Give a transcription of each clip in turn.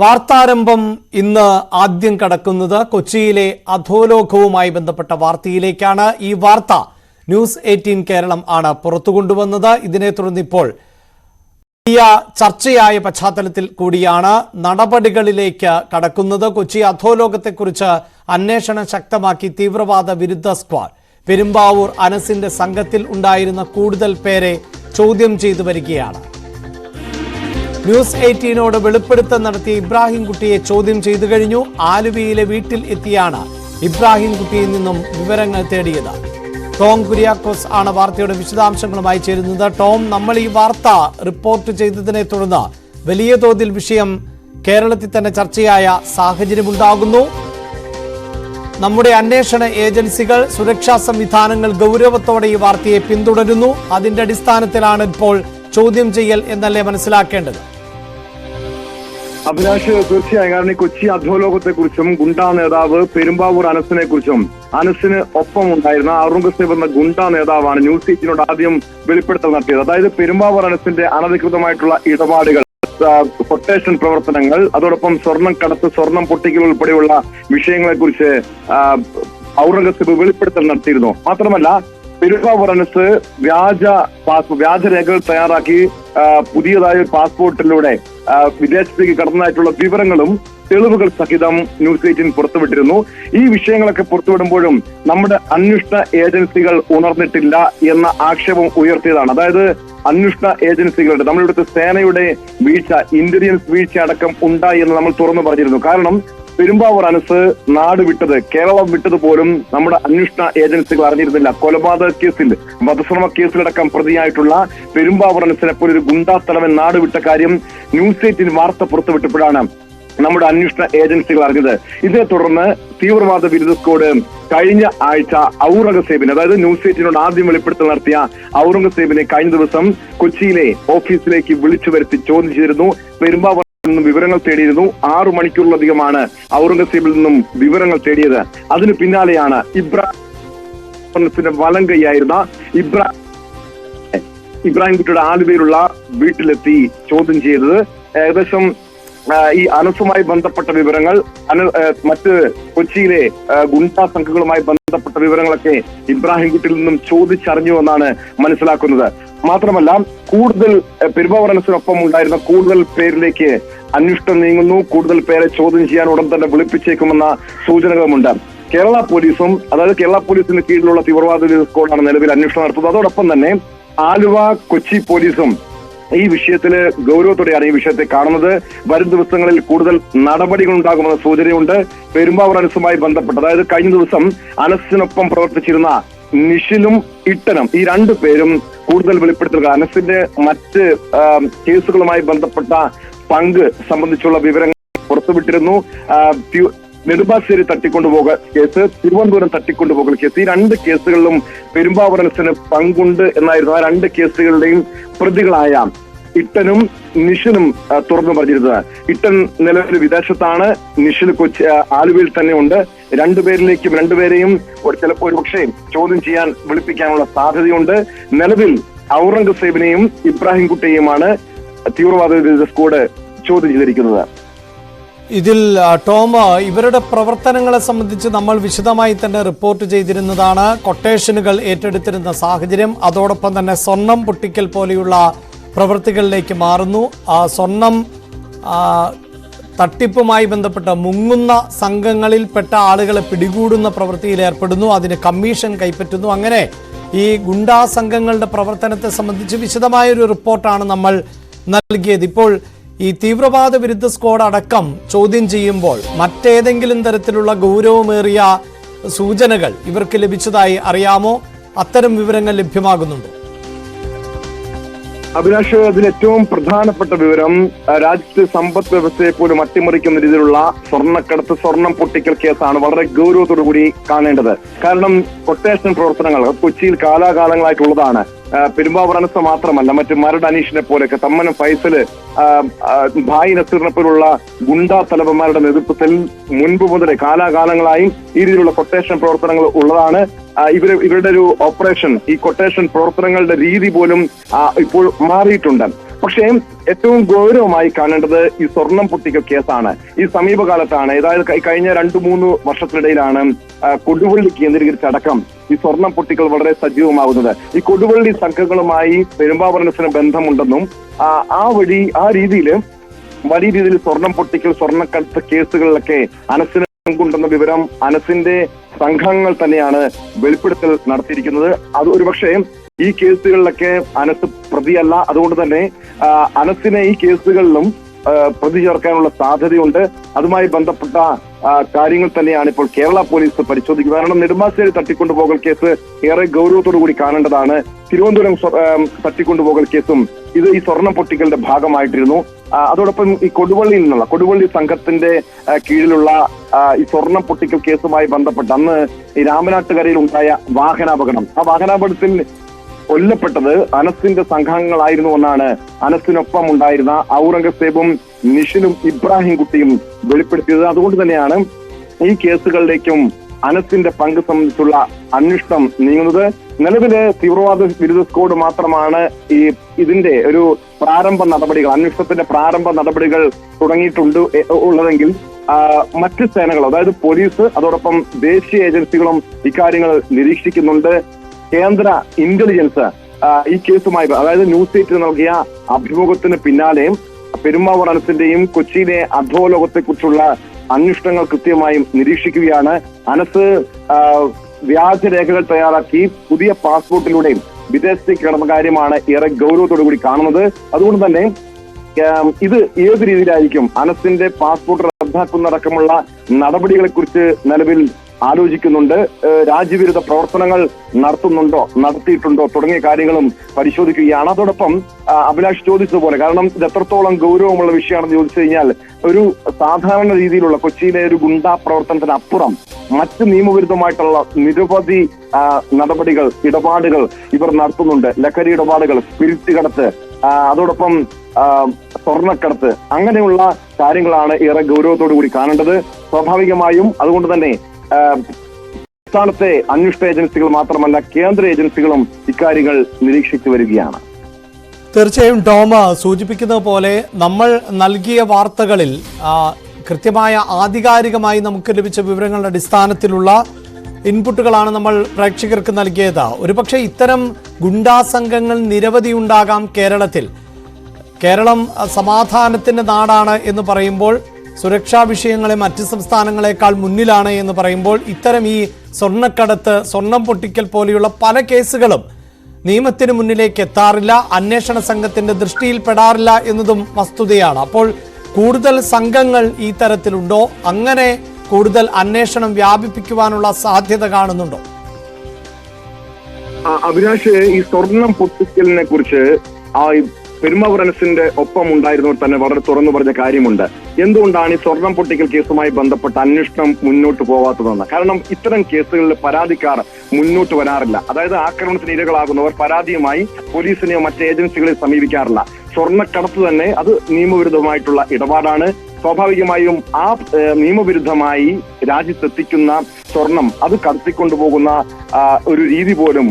വാർത്താരംഭം ഇന്ന് ആദ്യം കടക്കുന്നത് കൊച്ചിയിലെ അധോലോകവുമായി ബന്ധപ്പെട്ട വാർത്തയിലേക്കാണ്. ഈ വാർത്ത ന്യൂസ് എയ്റ്റീൻ കേരളം ആണ് പുറത്തു കൊണ്ടുവന്നത് ഇതിനെ തുടർന്ന് ഇപ്പോൾ ചർച്ചയായ പശ്ചാത്തലത്തിൽ കൂടിയാണ് നടപടികളിലേക്ക് കടക്കുന്നത്. കൊച്ചി അധോലോകത്തെക്കുറിച്ച് അന്വേഷണം ശക്തമാക്കി തീവ്രവാദ വിരുദ്ധ സ്ക്വാഡ്. പെരുമ്പാവൂർ അനസിന്റെ സംഘത്തിൽ ഉണ്ടായിരുന്ന കൂടുതൽ പേരെ ചോദ്യം ചെയ്തു വരികയാണ്. ന്യൂസ് എയ്റ്റീനോട് വെളിപ്പെടുത്തൽ നടത്തിയ ഇബ്രാഹിം കുട്ടിയെ ചോദ്യം ചെയ്തു കഴിഞ്ഞു. ആലുവയിലെ വീട്ടിൽ എത്തിയാണ് ഇബ്രാഹിം കുട്ടിയിൽ നിന്നും വിവരങ്ങൾ തേടിയത്. ടോം കുര്യാക്കോസ് ആണ് വാർത്തയുടെ വിശദാംശങ്ങളുമായി ചേരുന്നത്. ടോം നമ്മൾ ഈ വാർത്ത റിപ്പോർട്ട് ചെയ്തതിനെ തുടർന്ന് വലിയ തോതിൽ വിഷയം കേരളത്തിൽ തന്നെ ചർച്ചയായ സാഹചര്യമുണ്ടാകുന്നു നമ്മുടെ അന്വേഷണ ഏജൻസികൾ സുരക്ഷാ സംവിധാനങ്ങൾ ഗൗരവത്തോടെ ഈ വാർത്തയെ പിന്തുടരുന്നു. അതിന്റെ അടിസ്ഥാനത്തിലാണ് ഇപ്പോൾ ചോദ്യം ചെയ്യൽ എന്നല്ലേ മനസ്സിലാക്കേണ്ടത്. അഭിലാഷ് തീർച്ചയായും. കാരണം ഈ കൊച്ചി അധോലോകത്തെ കുറിച്ചും ഗുണ്ടാ നേതാവ് പെരുമ്പാവൂർ അനസിനെ കുറിച്ചും അനസിന് ഒപ്പം ഉണ്ടായിരുന്ന ഔറംഗസേബ് എന്ന ഗുണ്ടാ നേതാവാണ് ന്യൂസ് എയ്റ്റിനോട് ആദ്യം വെളിപ്പെടുത്തൽ നടത്തിയത്. അതായത് പെരുമ്പാവൂർ അനസിന്റെ അനധികൃതമായിട്ടുള്ള ഇടപാടുകൾ പൊട്ടേഷൻ പ്രവർത്തനങ്ങൾ അതോടൊപ്പം സ്വർണം കടത്ത് സ്വർണം പൊട്ടിക്കൽ ഉൾപ്പെടെയുള്ള വിഷയങ്ങളെ കുറിച്ച് ഔറംഗസേബ് വെളിപ്പെടുത്തൽ നടത്തിയിരുന്നു. മാത്രമല്ല പെരുമ്പാവൂർ അനസ് വ്യാജ പാസ് വ്യാജരേഖകൾ തയ്യാറാക്കി പുതിയതായ ഒരു പാസ്പോർട്ടിലൂടെ വിദേശത്തേക്ക് കടന്നതായിട്ടുള്ള വിവരങ്ങളും തെളിവുകൾ സഹിതം ന്യൂസ് എയ്റ്റീൻ പുറത്തുവിട്ടിരുന്നു. ഈ വിഷയങ്ങളൊക്കെ പുറത്തുവിടുമ്പോഴും നമ്മുടെ അന്വേഷണ ഏജൻസികൾ ഉണർന്നിട്ടില്ല എന്ന ആക്ഷേപം ഉയർത്തിയതാണ്. അതായത് അന്വേഷണ ഏജൻസികളുടെ നമ്മളിവിടുത്തെ സേനയുടെ വീഴ്ച ഇന്റലിജൻസ് വീഴ്ച അടക്കം ഉണ്ടായി എന്ന് നമ്മൾ തുറന്നു പറഞ്ഞിരുന്നു. കാരണം പെരുമ്പാവൂർ അനസ് നാട് വിട്ടത് കേരളം വിട്ടത് പോലും നമ്മുടെ അന്വേഷണ ഏജൻസികൾ അറിഞ്ഞിരുന്നില്ല. കൊലപാതക കേസിൽ വധശ്രമ കേസിലടക്കം പ്രതിയായിട്ടുള്ള പെരുമ്പാവൂർ അനസിനെ പോലെ ഒരു ഗുണ്ടാ തലവൻ നാട് വിട്ട കാര്യം ന്യൂസ് എയ്റ്റിൻ വാർത്ത പുറത്തുവിട്ടപ്പോഴാണ് നമ്മുടെ അന്വേഷണ ഏജൻസികൾ അറിഞ്ഞത്. ഇതിനെ തുടർന്ന് തീവ്രവാദ വിരുദ്ധ സ്ക്വാഡ് കഴിഞ്ഞ ആഴ്ച ഔറംഗസേബിന് അതായത് ന്യൂസ് എയ്റ്റിനോട് ആദ്യം വെളിപ്പെടുത്തൽ നടത്തിയ ഔറംഗസേബിനെ കഴിഞ്ഞ ദിവസം കൊച്ചിയിലെ ഓഫീസിലേക്ക് വിളിച്ചു വരുത്തി ചോദ്യം ചെയ്തിരുന്നു. പെരുമ്പാവൂർ നിന്നും വിവരങ്ങൾ തേടിയിരുന്നു. ആറു മണിക്കൂറിലധികമാണ് ഔറംഗസീബിൽ നിന്നും വിവരങ്ങൾ തേടിയത്. അതിനു പിന്നാലെയാണ് ഇബ്രാഹിം വലം കൈയായിരുന്ന ഇബ്രാഹിം ഇബ്രാഹിം കുട്ടിയുടെ ആലുവയിലുള്ള വീട്ടിലെത്തി ചോദ്യം ചെയ്തത്. ഏകദേശം ഈ അനസുമായി ബന്ധപ്പെട്ട വിവരങ്ങൾ മറ്റ് കൊച്ചിയിലെ ഗുണ്ടാ സംഘങ്ങളുമായി ബന്ധപ്പെട്ട വിവരങ്ങളൊക്കെ ഇബ്രാഹിം കുട്ടിയിൽ നിന്നും ചോദിച്ചറിഞ്ഞു എന്നാണ് മനസ്സിലാക്കുന്നത്. മാത്രമല്ല കൂടുതൽ പെരുമ്പാവൂർ ഉണ്ടായിരുന്ന കൂടുതൽ പേരിലേക്ക് അന്വേഷണം നീങ്ങുന്നു. കൂടുതൽ പേരെ ചോദ്യം ചെയ്യാൻ ഉടൻ തന്നെ വിളിപ്പിച്ചേക്കുമെന്ന സൂചനകളുമുണ്ട്. കേരള പോലീസും അതായത് കേരള പോലീസിന് കീഴിലുള്ള തീവ്രവാദ സ്കോഡാണ് നിലവിൽ അന്വേഷണം നടത്തുന്നത്. അതോടൊപ്പം തന്നെ ആലുവ കൊച്ചി പോലീസും ഈ വിഷയത്തിൽ ഗൗരവത്തോടെയാണ് ഈ വിഷയത്തെ കാണുന്നത്. വരും ദിവസങ്ങളിൽ കൂടുതൽ നടപടികൾ ഉണ്ടാകുമെന്ന സൂചനയുണ്ട്. പെരുമ്പാവൂർ അനസുമായി ബന്ധപ്പെട്ട് അതായത് കഴിഞ്ഞ ദിവസം അനസിനൊപ്പം പ്രവർത്തിച്ചിരുന്ന നിഷിലും ഇട്ടനും ഈ രണ്ടു പേരും കൂടുതൽ വെളിപ്പെടുത്തുക. അനസിന്റെ മറ്റ് കേസുകളുമായി ബന്ധപ്പെട്ട പങ്ക് സംബന്ധിച്ചുള്ള വിവരങ്ങൾ പുറത്തുവിട്ടിരുന്നു. നെടുമ്പാശ്ശേരി തട്ടിക്കൊണ്ടുപോകൽ കേസ് തിരുവനന്തപുരം തട്ടിക്കൊണ്ടുപോകൽ കേസ്. ഈ രണ്ട് കേസുകളിലും പെരുമ്പാവൂരനസിന് പങ്കുണ്ട് എന്നായിരുന്നു ആ രണ്ട് കേസുകളുടെയും പ്രതികളായ ഇട്ടനും നിഷിനും തുറന്നു പറഞ്ഞിരുന്നത്. ഇട്ടൻ നിലവിൽ വിദേശത്താണ് നിഷിന് കൊച്ചി ആലുവയിൽ തന്നെ ഉണ്ട് രണ്ടുപേരിലേക്കും രണ്ടുപേരെയും ചിലപ്പോൾ ഒരുപക്ഷെ ചോദ്യം ചെയ്യാൻ വിളിപ്പിക്കാനുള്ള സാധ്യതയുണ്ട്. നിലവിൽ ഔറംഗസേബിനെയും ഇബ്രാഹിം കുട്ടിയെയുമാണ് തീവ്രവാദ വിരുദ്ധ സ്ക്വാഡ് ചോദ്യം ചെയ്തിരിക്കുന്നത്. ഇതിൽ ടോം ഇവരുടെ പ്രവർത്തനങ്ങളെ സംബന്ധിച്ച് നമ്മൾ വിശദമായി തന്നെ റിപ്പോർട്ട് ചെയ്തിരുന്നതാണ്. കൊട്ടേഷനുകൾ ഏറ്റെടുത്തിരുന്ന സാഹചര്യം അതോടൊപ്പം തന്നെ സ്വർണം പൊട്ടിക്കൽ പോലെയുള്ള പ്രവൃത്തികളിലേക്ക് മാറുന്നു. ആ, സ്വർണം തട്ടിപ്പുമായി ബന്ധപ്പെട്ട മുങ്ങുന്ന സംഘങ്ങളിൽപ്പെട്ട ആളുകളെ പിടികൂടുന്ന പ്രവൃത്തിയിൽ ഏർപ്പെടുന്നു അതിന് കമ്മീഷൻ കൈപ്പറ്റുന്നു. അങ്ങനെ ഈ ഗുണ്ടാ സംഘങ്ങളുടെ പ്രവർത്തനത്തെ സംബന്ധിച്ച് വിശദമായൊരു റിപ്പോർട്ടാണ് നമ്മൾ നൽകിയത്. ഇപ്പോൾ ഈ തീവ്രവാദ വിരുദ്ധ സ്ക്വാഡ് അടക്കം ചോദ്യം ചെയ്യുമ്പോൾ മറ്റേതെങ്കിലും തരത്തിലുള്ള ഗൗരവമേറിയ സൂചനകൾ ഇവർക്ക് ലഭിച്ചതായി അറിയാമോ? അത്തരം വിവരങ്ങൾ ലഭ്യമാകുന്നുണ്ടോ? അഭിലാഷ് അതിൽ ഏറ്റവും പ്രധാനപ്പെട്ട വിവരം രാജ്യത്തെ സമ്പദ് വ്യവസ്ഥയെ പോലും അട്ടിമറിക്കുന്ന രീതിയിലുള്ള സ്വർണക്കടത്ത് സ്വർണം പൊട്ടിക്കൽ കേസാണ് വളരെ ഗൗരവത്തോടു കൂടി കാണേണ്ടത്. കാരണം കൊട്ടേഷൻ പ്രവർത്തനങ്ങൾ കൊച്ചിയിൽ കാലാകാലങ്ങളായിട്ടുള്ളതാണ്. അനസ മാത്രമല്ല മറ്റ് മരട് അനീഷിനെ പോലെയൊക്കെ തമ്മനം ഫൈസൽ ഭായി നസീറിനെ പോലുള്ള ഗുണ്ടാ തലവന്മാരുടെ നേതൃത്വത്തിൽ മുൻപ് മുതലേ കാലാകാലങ്ങളായി ഈ രീതിയിലുള്ള കൊട്ടേഷൻ പ്രവർത്തനങ്ങൾ ഉള്ളതാണ്. ഇവർ ഇവരുടെ ഒരു ഓപ്പറേഷൻ ഈ കൊട്ടേഷൻ പ്രവർത്തനങ്ങളുടെ രീതി പോലും ഇപ്പോൾ മാറിയിട്ടുണ്ട്. പക്ഷേ ഏറ്റവും ഗൗരവമായി കാണേണ്ടത് ഈ സ്വർണം പൊട്ടിക്ക കേസാണ്. ഈ സമീപകാലത്താണ് അതായത് കഴിഞ്ഞ രണ്ടു മൂന്ന് വർഷത്തിനിടയിലാണ് കൊടുവള്ളി കേന്ദ്രീകരിച്ചടക്കം ഈ സ്വർണം പൊട്ടിക്കൽ വളരെ സജീവമാകുന്നത്. ഈ കൊടുവള്ളി സംഘങ്ങളുമായി പെരുമ്പാവരണത്തിന് ബന്ധമുണ്ടെന്നും ആ വഴി ആ രീതിയിൽ വലിയ രീതിയിൽ സ്വർണം പൊട്ടിക്കൽ സ്വർണക്കടത്ത് കേസുകളിലൊക്കെ അനസിന് പങ്കുണ്ടെന്ന വിവരം അനസിന്റെ സംഘങ്ങൾ തന്നെയാണ് വെളിപ്പെടുത്തൽ നടത്തിയിരിക്കുന്നത്. അത് ഒരുപക്ഷെ ഈ കേസുകളിലൊക്കെ അനസ് പ്രതിയല്ല. അതുകൊണ്ട് തന്നെ അനസിനെ ഈ കേസുകളിലും പ്രതി ചേർക്കാനുള്ള സാധ്യതയുണ്ട്. അതുമായി ബന്ധപ്പെട്ട കാര്യങ്ങൾ തന്നെയാണ് ഇപ്പോൾ കേരള പോലീസ് പരിശോധിക്കുന്നത്. കാരണം നെടുമ്പാശ്ശേരി തട്ടിക്കൊണ്ടുപോകൽ കേസ് ഏറെ ഗൗരവത്തോടു കൂടി കാണേണ്ടതാണ്. തിരുവനന്തപുരം തട്ടിക്കൊണ്ടുപോകൽ കേസും ഇത് ഈ സ്വർണം പൊട്ടിക്കലിന്റെ ഭാഗമായിട്ടിരുന്നു. അതോടൊപ്പം ഈ കൊടുവള്ളിയിൽ നിന്നുള്ള കൊടുവള്ളി സംഘത്തിന്റെ കീഴിലുള്ള ഈ സ്വർണം പൊട്ടിക്കൽ കേസുമായി ബന്ധപ്പെട്ട് അന്ന് ഈ രാമനാട്ടുകരയിൽ ഉണ്ടായ വാഹനാപകടം. ആ വാഹനാപകടത്തിൽ കൊല്ലപ്പെട്ടത് അനസിന്റെ സംഘാംഗങ്ങളായിരുന്നു എന്നാണ് അനസിനൊപ്പം ഉണ്ടായിരുന്ന ഔറംഗസേബും നിഷിനും ഇബ്രാഹിം കുട്ടിയും വെളിപ്പെടുത്തിയത്. അതുകൊണ്ട് തന്നെയാണ് ഈ കേസുകളിലേക്കും അനസിന്റെ പങ്ക് സംബന്ധിച്ചുള്ള അന്വേഷണം നീങ്ങുന്നത്. നിലവിൽ തീവ്രവാദ വിരുദ്ധ സ്ക്വാഡ് മാത്രമാണ് ഈ ഇതിന്റെ ഒരു പ്രാരംഭ നടപടികൾ അന്വേഷണത്തിന്റെ പ്രാരംഭ നടപടികൾ തുടങ്ങിയിട്ടുണ്ട് ഉള്ളതെങ്കിൽ മറ്റ് സേനകൾ അതായത് പോലീസ് അതോടൊപ്പം ദേശീയ ഏജൻസികളും ഇക്കാര്യങ്ങൾ നിരീക്ഷിക്കുന്നുണ്ട്. കേന്ദ്ര ഇന്റലിജൻസ് ഈ കേസുമായി അതായത് ന്യൂസ് എയ്റ്റ് നൽകിയ അഭിമുഖത്തിന് പിന്നാലെയും പെരുമ്പാവൂർ കൊച്ചിയിലെ അധോലോകത്തെ കുറിച്ചുള്ള അന്വേഷണങ്ങൾ കൃത്യമായും നിരീക്ഷിക്കുകയാണ്. അനസ് വ്യാജരേഖകൾ തയ്യാറാക്കി പുതിയ പാസ്പോർട്ടിലൂടെയും വിദേശത്തേക്ക് കടന്ന കാര്യമാണ് ഏറെ ഗൗരവത്തോടു കൂടി കാണുന്നത്. അതുകൊണ്ട് തന്നെ ഇത് ഏത് രീതിയിലായിരിക്കും അനസിന്റെ പാസ്പോർട്ട് റദ്ദാക്കുന്നതടക്കമുള്ള നടപടികളെ കുറിച്ച് നിലവിൽ ആലോചിക്കുന്നുണ്ട്? രാജ്യവിരുദ്ധ പ്രവർത്തനങ്ങൾ നടത്തുന്നുണ്ടോ നടത്തിയിട്ടുണ്ടോ തുടങ്ങിയ കാര്യങ്ങളും പരിശോധിക്കുകയാണ്. അതോടൊപ്പം അഭിലാഷ് ചോദിച്ചതുപോലെ കാരണം ഇത് എത്രത്തോളം ഗൗരവമുള്ള വിഷയമാണെന്ന് ചോദിച്ചു കഴിഞ്ഞാൽ ഒരു സാധാരണ രീതിയിലുള്ള കൊച്ചിയിലെ ഒരു ഗുണ്ടാ പ്രവർത്തനത്തിന് അപ്പുറം മറ്റ് നിയമവിരുദ്ധമായിട്ടുള്ള നിരവധി നടപടികൾ ഇടപാടുകൾ ഇവർ നടത്തുന്നുണ്ട്. ലഹരി ഇടപാടുകൾ സ്പിരിറ്റ് കടത്ത് അതോടൊപ്പം സ്വർണക്കടത്ത്. അങ്ങനെയുള്ള കാര്യങ്ങളാണ് ഏറെ ഗൗരവത്തോടു കൂടി കാണേണ്ടത്. സ്വാഭാവികമായും അതുകൊണ്ട് തന്നെ സംസ്ഥാനത്തെ അന്വേഷണ ഏജൻസികൾ മാത്രമല്ല കേന്ദ്ര ഏജൻസികളും ഇക്കാര്യങ്ങൾ നിരീക്ഷിച്ചു വരികയാണ്. തീർച്ചയായും ടോമ സൂചിപ്പിക്കുന്നത് പോലെ നമ്മൾ നൽകിയ വാർത്തകളിൽ കൃത്യമായ ആധികാരികമായി നമുക്ക് ലഭിച്ച വിവരങ്ങളുടെ അടിസ്ഥാനത്തിലുള്ള ഇൻപുട്ടുകളാണ് നമ്മൾ പ്രേക്ഷകർക്ക് നൽകിയത്. ഒരുപക്ഷെ ഇത്തരം ഗുണ്ടാസംഘങ്ങൾ നിരവധി ഉണ്ടാകാം കേരളത്തിൽ. കേരളം സമാധാനത്തിന്റെ നാടാണ് എന്ന് പറയുമ്പോൾ സുരക്ഷാ വിഷയങ്ങളെ മറ്റ് സംസ്ഥാനങ്ങളെക്കാൾ മുന്നിലാണ് എന്ന് പറയുമ്പോൾ ഇത്തരം ഈ സ്വർണക്കടത്ത് സ്വർണം പൊട്ടിക്കൽ പോലെയുള്ള പല കേസുകളും നിയമത്തിന് മുന്നിലേക്ക് എത്താറില്ല അന്വേഷണ സംഘത്തിന്റെ ദൃഷ്ടിയിൽപ്പെടാറില്ല എന്നതും വസ്തുതയാണ്. അപ്പോൾ കൂടുതൽ സംഘങ്ങൾ ഈ തരത്തിലുണ്ടോ? അങ്ങനെ കൂടുതൽ അന്വേഷണം വ്യാപിപ്പിക്കുവാനുള്ള സാധ്യത കാണുന്നുണ്ടോ? അഭിലാഷ് ഈ സ്വർണം പൊട്ടിക്കലിനെ കുറിച്ച് ആ ഈ ഒപ്പം ഉണ്ടായിരുന്നവർ തന്നെ വളരെ തുറന്നു പറഞ്ഞ കാര്യമുണ്ട്. എന്തുകൊണ്ടാണ് ഈ സ്വർണം പൊട്ടിക്കൽ കേസുമായി ബന്ധപ്പെട്ട അന്വേഷണം മുന്നോട്ട് പോവാത്തതെന്ന്? കാരണം ഇത്തരം കേസുകളിൽ പരാതിക്കാർ മുന്നോട്ട് വരാറില്ല. അതായത് ആക്രമണത്തിന് ഇരകളാകുന്നവർ പരാതിയുമായി പോലീസിനെയോ മറ്റ് ഏജൻസികളെ സമീപിക്കാറില്ല. സ്വർണക്കടത്ത് തന്നെ അത് നിയമവിരുദ്ധമായിട്ടുള്ള ഇടപാടാണ്. സ്വാഭാവികമായും ആ നിയമവിരുദ്ധമായി രാജ്യത്തെത്തിക്കുന്ന സ്വർണം അത് കടത്തിക്കൊണ്ടുപോകുന്ന ഒരു രീതി പോലും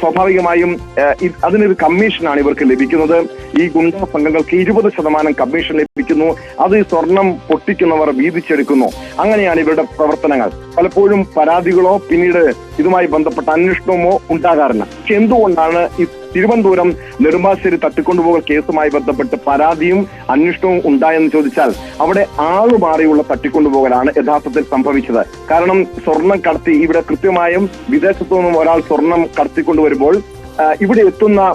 സ്വാഭാവികമായും അതിനൊരു കമ്മീഷനാണ് ഇവർക്ക് ലഭിക്കുന്നത്. ഈ ഗുണ്ട സംഘങ്ങൾക്ക് ഇരുപത് ശതമാനം കമ്മീഷൻ ലഭിക്കുന്നു. അത് ഈ സ്വർണം പൊട്ടിക്കുന്നവർ വീതിച്ചെടുക്കുന്നു. അങ്ങനെയാണ് ഇവരുടെ പ്രവർത്തനങ്ങൾ. പലപ്പോഴും പരാതികളോ പിന്നീട് ഇതുമായി ബന്ധപ്പെട്ട അന്വേഷണമോ ഉണ്ടാകാറില്ല. പക്ഷെ എന്തുകൊണ്ടാണ് തിരുവനന്തപുരം നെടുമ്പാശ്ശേരി തട്ടിക്കൊണ്ടുപോകൽ കേസുമായി ബന്ധപ്പെട്ട് പരാതിയും അന്വേഷണവും ഉണ്ടായെന്ന് ചോദിച്ചാൽ അവിടെ ആളുമാറിയുള്ള തട്ടിക്കൊണ്ടുപോകലാണ് യഥാർത്ഥത്തിൽ സംഭവിച്ചത്. കാരണം സ്വർണം കടത്തി ഇവിടെ കൃത്യമായും വിദേശത്തു നിന്നും ഒരാൾ സ്വർണം കടത്തിക്കൊണ്ടുവരുമ്പോൾ ഇവിടെ എത്തുന്ന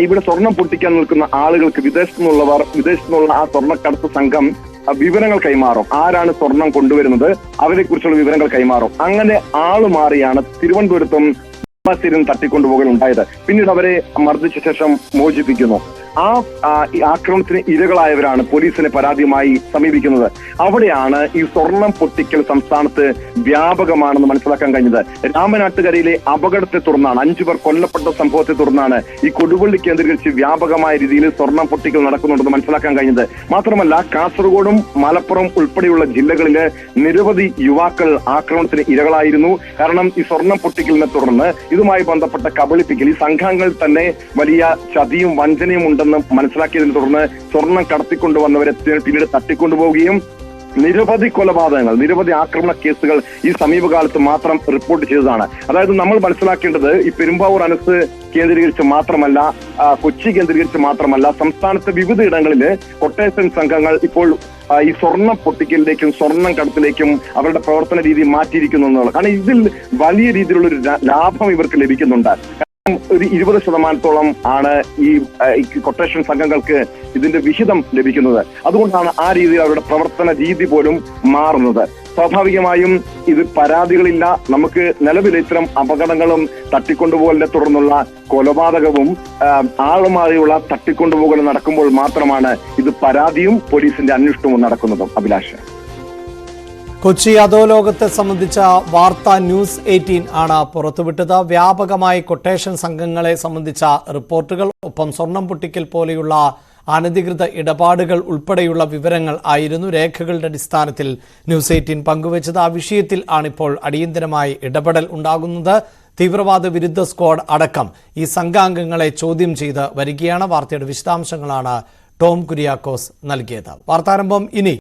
ഇവിടെ സ്വർണം പൊട്ടിക്കാൻ നിൽക്കുന്ന ആളുകൾക്ക് വിദേശത്തു നിന്നുള്ളവർ വിദേശത്തു നിന്നുള്ള ആ സ്വർണക്കടത്ത് സംഘം വിവരങ്ങൾ കൈമാറും. ആരാണ് സ്വർണം കൊണ്ടുവരുന്നത് അവരെ കുറിച്ചുള്ള വിവരങ്ങൾ കൈമാറും. അങ്ങനെ ആളുമാറിയാണ് തിരുവനന്തപുരത്തും ും തട്ടിക്കൊണ്ടുപോകൽ ഉണ്ടായത് പിന്നീട് അവരെ മർദ്ദിച്ച ശേഷം മോചിപ്പിക്കുന്നു. ആ ആക്രമണത്തിന് ഇരകളായവരാണ് പോലീസിനെ പരാതിയുമായി സമീപിക്കുന്നത്. അവിടെയാണ് ഈ സ്വർണം പൊട്ടിക്കൽ സംസ്ഥാനത്ത് വ്യാപകമാണെന്ന് മനസ്സിലാക്കാൻ കഴിഞ്ഞത്. രാമനാട്ടുകരയിലെ അപകടത്തെ തുടർന്നാണ് അഞ്ചു പേർ കൊല്ലപ്പെട്ട സംഭവത്തെ തുടർന്നാണ് ഈ കൊടുവള്ളി കേന്ദ്രീകരിച്ച് വ്യാപകമായ രീതിയിൽ സ്വർണം പൊട്ടിക്കൽ നടക്കുന്നുണ്ടെന്ന് മനസ്സിലാക്കാൻ കഴിഞ്ഞത്. മാത്രമല്ല കാസർഗോഡും മലപ്പുറം ഉൾപ്പെടെയുള്ള ജില്ലകളിൽ നിരവധി യുവാക്കൾ ആക്രമണത്തിന് ഇരകളായിരുന്നു. കാരണം ഈ സ്വർണം പൊട്ടിക്കലിനെ തുടർന്ന് ഇതുമായി ബന്ധപ്പെട്ട കബളിപ്പിക്കൽ ഈ സംഘങ്ങൾ തന്നെ വലിയ ചതിയും വഞ്ചനയും ഉണ്ടാക്കി ഉണ്ടെന്ന് മനസ്സിലാക്കിയതിനെ തുടർന്ന് സ്വർണം കടത്തിക്കൊണ്ടുവന്നവരെ പിന്നീട് തട്ടിക്കൊണ്ടുപോവുകയും നിരവധി കൊലപാതകങ്ങൾ നിരവധി ആക്രമണ കേസുകൾ ഈ സമീപകാലത്ത് മാത്രം റിപ്പോർട്ട് ചെയ്തതാണ്. അതായത് നമ്മൾ മനസ്സിലാക്കേണ്ടത് ഈ പെരുമ്പാവൂർ അനസ് കേന്ദ്രീകരിച്ച് മാത്രമല്ല കൊച്ചി കേന്ദ്രീകരിച്ച് മാത്രമല്ല സംസ്ഥാനത്തെ വിവിധ ഇടങ്ങളിൽ കൊട്ടേഷൻ സംഘങ്ങൾ ഇപ്പോൾ ഈ സ്വർണം പൊട്ടിക്കലിലേക്കും സ്വർണം കടത്തിലേക്കും അവരുടെ പ്രവർത്തന രീതി മാറ്റിയിരിക്കുന്നു എന്നുള്ളത്. കാരണം ഇതിൽ വലിയ രീതിയിലുള്ള ഒരു ലാഭം ഇവർക്ക് ലഭിക്കുന്നുണ്ട്. ഒരു ഇരുപത് ശതമാനത്തോളം ആണ് ഈ കൊട്ടേഷൻ സംഘങ്ങൾക്ക് ഇതിന്റെ വിഹിതം ലഭിക്കുന്നത്. അതുകൊണ്ടാണ് ആ രീതിയിൽ അവരുടെ പ്രവർത്തന രീതി പോലും മാറുന്നത്. സ്വാഭാവികമായും ഇത് പരാതികളില്ല. നമുക്ക് നിലവിലെ ഇത്തരം അപകടങ്ങളും തട്ടിക്കൊണ്ടുപോകലിനെ തുടർന്നുള്ള കൊലപാതകവും ആളുമാറിയുള്ള ആളുമായുള്ള തട്ടിക്കൊണ്ടുപോകലും നടക്കുമ്പോൾ മാത്രമാണ് ഇത് പരാതിയും പോലീസിന്റെ അന്വേഷണവും നടക്കുന്നതും. അഭിലാഷ്. കൊച്ചി അധോലോകത്തെ സംബന്ധിച്ച വാർത്ത ന്യൂസ് എയ്റ്റീൻ ആണ് പുറത്തുവിട്ടത്. വ്യാപകമായി കൊട്ടേഷൻ സംഘങ്ങളെ സംബന്ധിച്ച റിപ്പോർട്ടുകൾ ഒപ്പം സ്വർണം പൊട്ടിക്കൽ പോലെയുള്ള അനധികൃത ഇടപാടുകൾ ഉൾപ്പെടെയുള്ള വിവരങ്ങൾ ആയിരുന്നു രേഖകളുടെ അടിസ്ഥാനത്തിൽ ന്യൂസ് എയ്റ്റീൻ പങ്കുവച്ചത്. ആ വിഷയത്തിൽ ആണിപ്പോൾ അടിയന്തരമായി ഇടപെടൽ ഉണ്ടാകുന്നത്. തീവ്രവാദ വിരുദ്ധ സ്ക്വാഡ് അടക്കം ഈ സംഘാംഗങ്ങളെ ചോദ്യം ചെയ്ത് വരികയാണ്. വാർത്തയുടെ വിശദാംശങ്ങളാണ് ടോം കുര്യാക്കോസ് നൽകിയത്. വാർത്താരംഭം ഇനി